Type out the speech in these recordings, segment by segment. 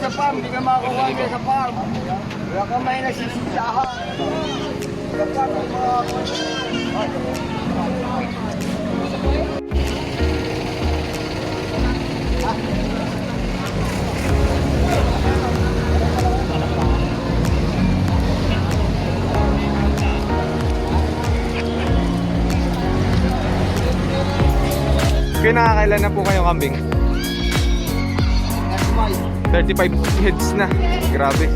sa farm, hindi ka makakuha niya sa farm. Wala ka may nasisitahan. Wala ka may mga... Kaya nakakailan na po kayong kambing? 35 heads na. Grabe.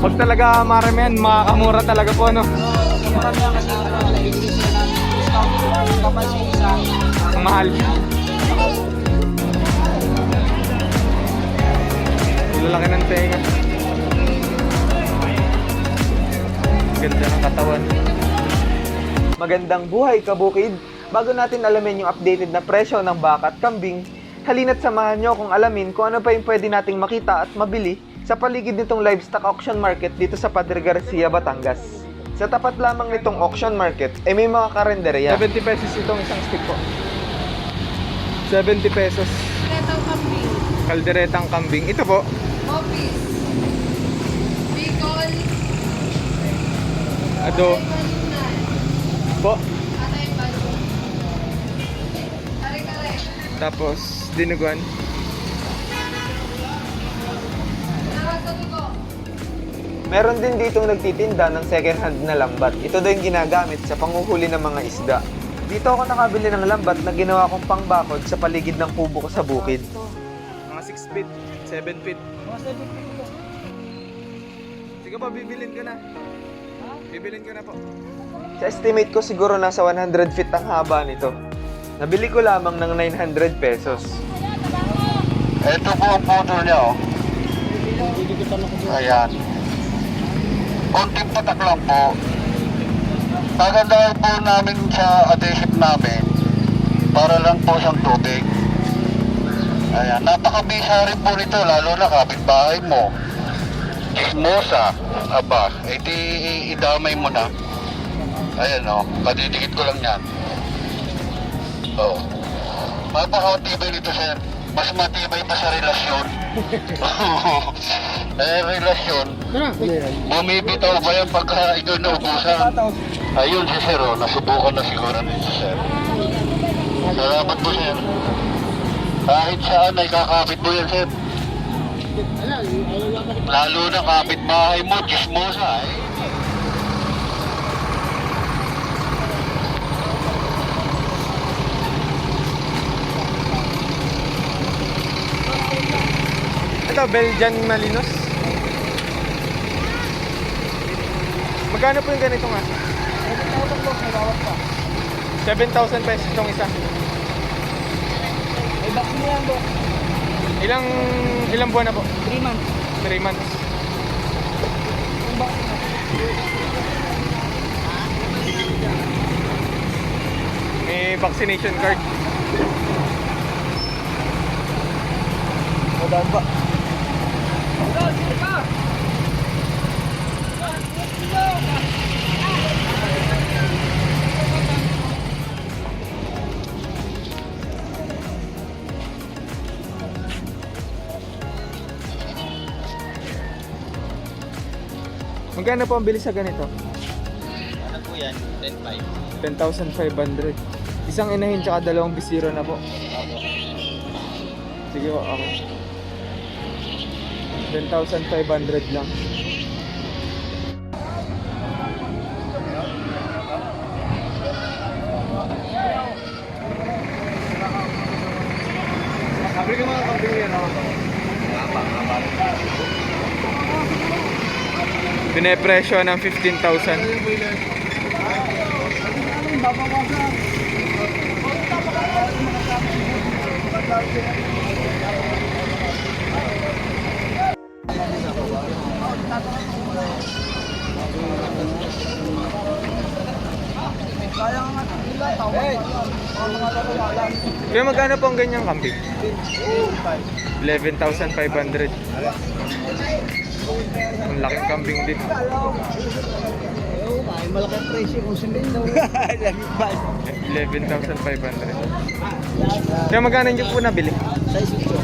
Pag talaga marami yan, makakamura talaga po ano. Marami kasi. Ang mahal. Lalaki ng tenga. Ganda ng katawan. Magandang buhay, kabukid! Bago natin alamin yung updated na presyo ng baka at kambing, halina't samahan nyo kung alamin kung ano pa yung pwede nating makita at mabili sa paligid nitong livestock auction market dito sa Padre Garcia, Batangas. Sa tapat lamang nitong auction market, ay may mga karenderya. 70 pesos itong isang stick po. 70 pesos. Retang kambing. Kalderetang kambing. Ito po, Office. Bicol. ado po. Atay. Tapos, dinuguan. Meron din ditong nagtitinda ng second hand na lambat. Ito daw yung ginagamit sa panguhuli ng mga isda. Dito ako nakabili ng lambat na ginawa kong pangbakod sa paligid ng kubo ko sa bukid. Mga 6 feet, 7 feet. Mga 70 ko. Sige pa, bibilin ko na. Bibilin ko na po. Sa estimate ko siguro nasa 100 feet ang haba nito. Nabili ko lamang ng 900 pesos. Ito po ang photo niya, oh. Ayan. Konting patak lang po. Pagandahan po namin sa adhesive namin para lang po siyang tubig. Ayan. Napakabisa rin po nito, lalo na kapitbahay mo. Chismosa. Aba, edi idamay mo na. Ayan, oh. Kadidikit ko lang yan. Oh. Mapakatibay nito, sir. Mas matibay pa sa relasyon. eh, relasyon. Bumibitaw ba yan pagka ikaw naubusan? Ayun si Sir, oh. nasubukan na siguro ni si Sir. Salamat po, Sir. Kahit saan ay kakapit mo yan, Sir. Lalo na kapitbahay mo, chismosa, eh. Ito, Belgian Malinos. Magkano po yung ganito nga? 7,000 pesos itong isa. May mo yan, Dok. Ilang ilang buwan na po? 3 months. 3 months. Yung. May vaccination card. Madaan ba? Magkano po ang bilis sa ganito? Ano po yan? 10.5. 10,500. Isang inahin tsaka dalawang bisiro na po. Sige po, okay. 10,500 lang. Sabi ka mga kambing yan, oh. Pinepresyo ng 15,000. Babawasan. Kaya magkano po ang ganyang kambing? 11,500. Ang laking kambing din. Ay malaki presyo kung sundin daw. Lamig ba? 11,500. Kaya magkano niyo po nabili? Size ito.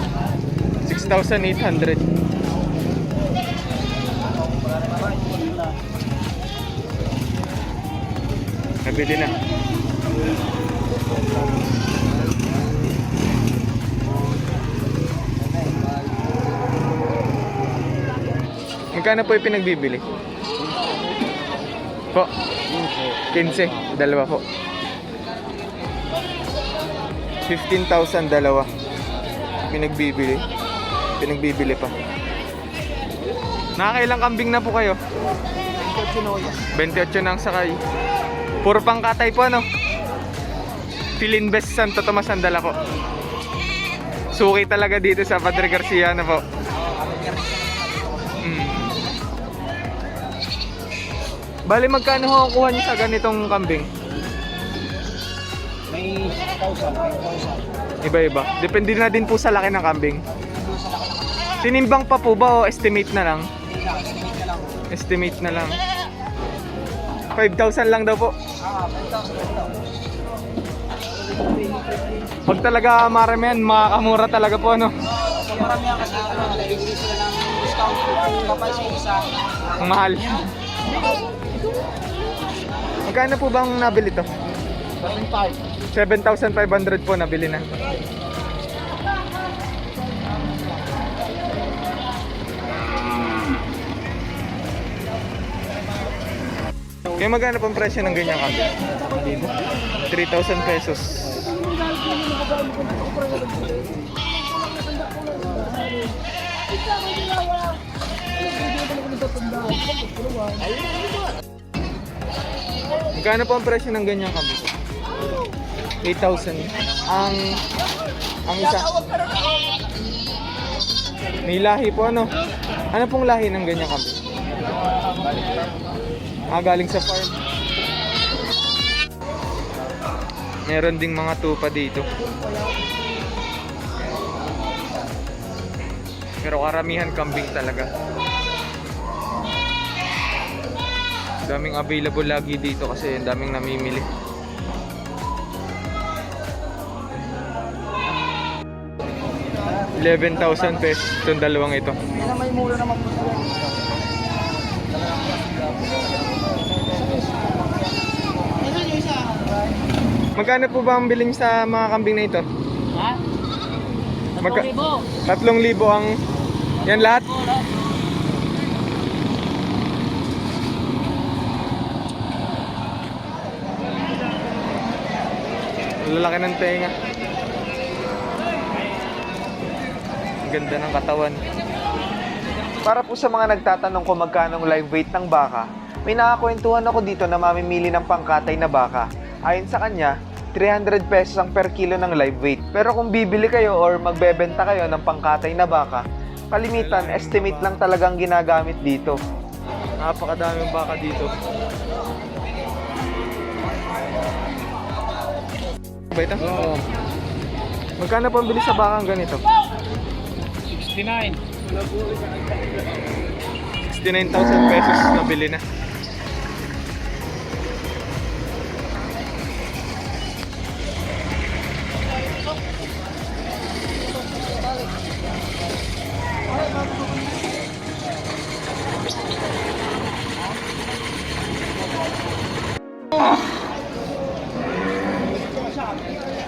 6,800. Nabili na. Magkano po yung pinagbibili? Po? 15. Dalawa po. 15,000 dalawa. Pinagbibili. Pinagbibili pa. Nakakailang kambing na po kayo? 28 na ang sakay. Puro pangkatay po ano? Pilinbest Santo Tomas ang dala ko. Suki talaga dito sa Padre Garcia na po. Bali magkano ho kuha niyo sa ganitong kambing? May 1,000, Iba-iba. Depende na din po sa laki ng kambing. Tinimbang pa po ba o estimate na lang? Estimate na lang. 5,000 lang daw po. Ah, 5,000 daw. Pag talaga marami yan, makakamura talaga po ano. So marami yan kasi ano, nagbibigay sila ng discount sa isa. Ang mahal. Magkano po bang nabili to? 7,500. 7,500 po nabili na. Kaya magkano pang presyo ng ganyan kambing? 3,000 pesos. Magkano po ang presyo ng ganyan kambing? 8,000. Ang ang isa. May lahi po ano? Ano pong lahi ng ganyan kambing? Ah, galing sa farm. Meron ding mga tupa dito. Pero karamihan kambing talaga. Daming available lagi dito kasi ang daming namimili. Eleven thousand pesos itong dalawang ito. May mura naman po. Magkano po ba ang biling sa mga kambing na ito? Ha? Magka- 3,000. Tatlong libo ang... Yan lahat? Lalaki ng tenga. Ang ganda ng katawan. Para po sa mga nagtatanong kung magkano ang live weight ng baka, may nakakwentuhan ako dito na mamimili ng pangkatay na baka. Ayon sa kanya, 300 pesos ang per kilo ng live weight. Pero kung bibili kayo or magbebenta kayo ng pangkatay na baka, kalimitan, estimate lang talagang ginagamit dito. Napakadaming baka dito. Ba ito? Oo. Magkano po ang bili sa bakang ganito? 69. 69,000 pesos na bili na.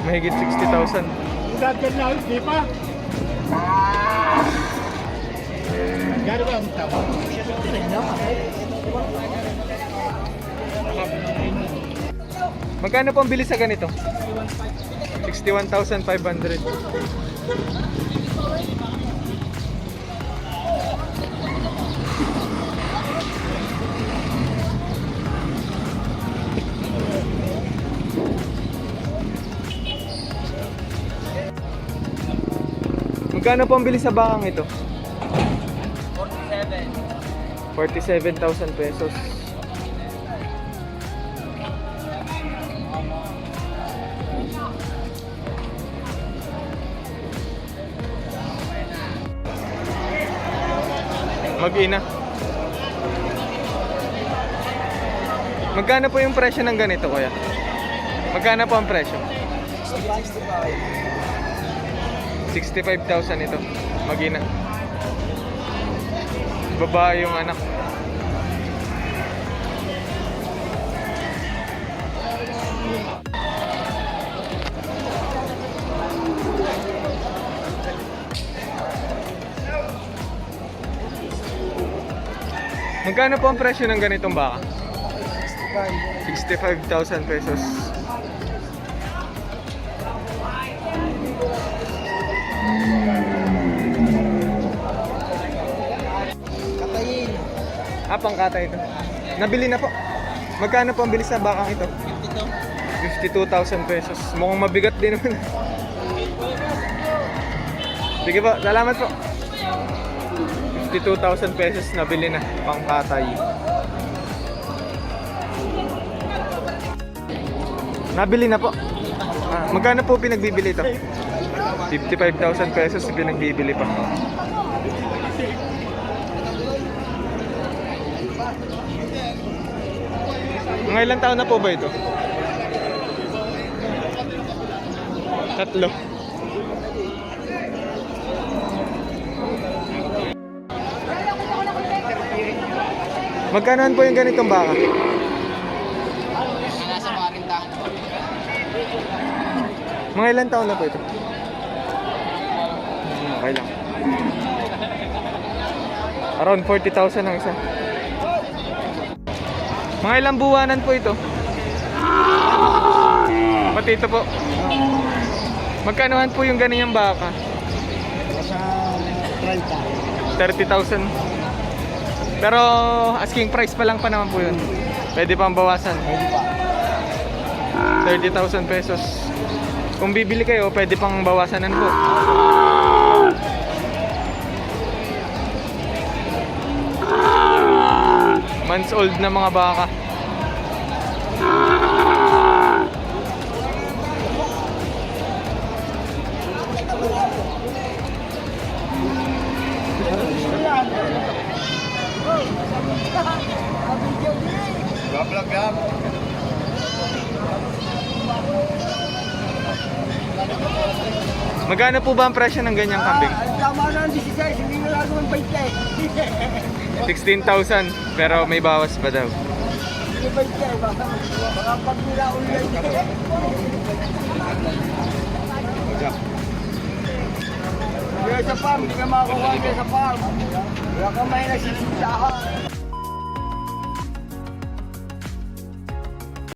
Mahigit 60,000. Dagdag na, di pa? Gano'n ba ang tama? Magkano po ang bili sa ganito? 61,500. Magkano po ang bili sa bakang ito? 47. 47,000 pesos. Mag-ina. Magkano po yung presyo ng ganito, kuya? Magkano po ang presyo? 65,000 ito. Magina. Babae yung anak. Magkano po ang presyo ng ganitong baka? 65,000 pesos. Ah, pangkata ito. Nabili na po. Magkano po ang bilis na bakang ito? 52,000 pesos. Mukhang mabigat din naman. Sige po, salamat po. 52,000 pesos nabili na pangkatay. Nabili na po. Ah, magkano po pinagbibili ito? 55,000 pesos pinagbibili pa. Mga ilang taon na po ba ito? Tatlo. Magkanoan po yung ganitong baka? Nasa 40. Mga ilang taon na po ito? Okay lang. Around 40,000 ang isa. Mga ilang buwanan po ito? Pati ito po. Magkanohan po yung ganyan baka? Sa 30. 30,000. Pero asking price pa lang pa naman po yun. Pwede pang bawasan. Pwede pa. 30,000 pesos. Kung bibili kayo, pwede pang bawasanan po. Months old na mga baka. Vlog lang. Magkano po ba ang presyo ng ganyang kambing? Ah, tama na ang 16, hindi na lang naman 20. 16,000 pero may bawas pa daw. Hindi 20, baka, baka pag nila ulit. Kaya sa farm, hindi ka makakuha kaya sa farm. Wala kang may nagsisitahan.